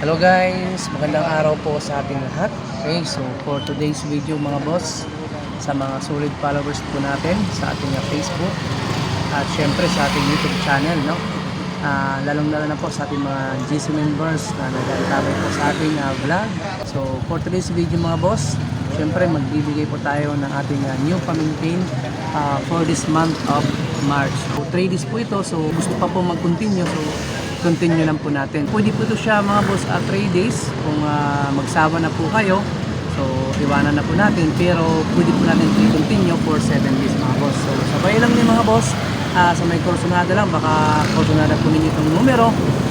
Hello guys, magandang araw po sa ating lahat. Okay, so for today's video mga boss, sa mga solid followers po natin sa ating Facebook at syempre sa ating YouTube channel, no? Ah, lalong-lalo na po sa ating mga GC members na nag-antabay po sa ating uh, vlog. So for today's video mga boss, syempre magbibigay po tayo ng ating uh, new pamimpin uh, for this month of March. So 3 days po ito, so gusto pa po mag-continue. So continue lang po natin. Pwede po ito siya mga boss at 3 days kung ah, magsawa na po kayo. So iwanan na po natin pero pwede po natin i-continue for 7 days mga boss. So sabay lang ni mga boss ah, sa may kursunada lang baka kursunada po ninyo itong numero.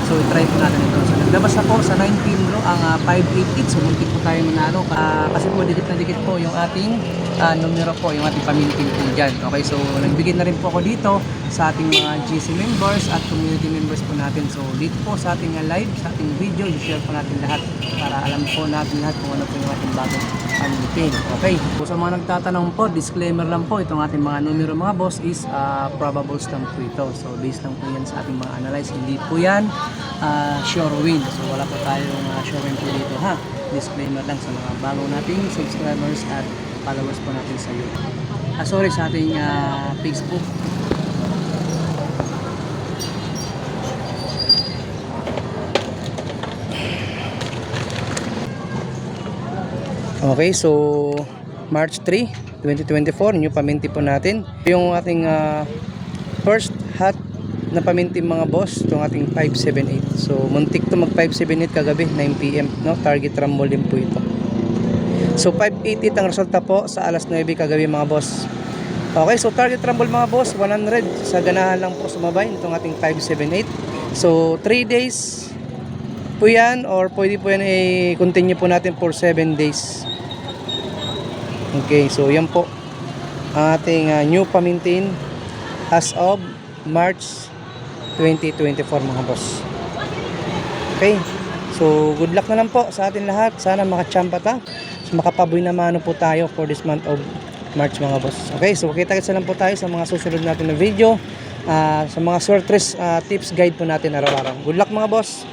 So try po natin ito. So naglabas na po sa 19 bro ang ah, 588 so muntik po tayo manalo Ah, kasi po dikit na dikit po yung ating ah, numero po yung ating pamilya po dyan. Okay so nagbigay na rin po ako dito sa ating mga GC members at community members po natin. So dito po sa ating uh, live, sa ating video, i-share po natin lahat para alam po natin lahat kung ano po yung ating bagong pamitin. Okay, so sa mga nagtatanong po, disclaimer lang po, itong ating mga numero mga boss is uh, probables lang po ito. So based lang po yan sa ating mga analyze. Hindi po yan uh, sure win. So wala po tayong uh, sure win po dito ha. Disclaimer lang sa mga bagong nating subscribers at followers po natin sa YouTube. Ah, sorry sa ating uh, Facebook Okay, so March 3, 2024, new paminti po natin. Yung ating ah, first hot na paminti mga boss, itong ating 578. So muntik to mag 578 kagabi, 9pm, no? Target rumble din po ito. So 588 ang resulta po sa alas 9 kagabi mga boss. Okay, so target rumble mga boss, 100 sa ganahan lang po sumabay itong ating 578. So 3 days po yan or pwede po yan i-continue po natin for 7 days. Okay, so yan po ating uh, new pamintin as of March 2024 mga boss. Okay, so good luck na lang po sa atin lahat. Sana makachampa ta. So, makapaboy na mano po tayo for this month of March mga boss. Okay, so kita-kita lang po tayo sa mga susunod natin na video. ah, sa mga sortress ah, tips guide po natin araw-araw. Good luck mga boss!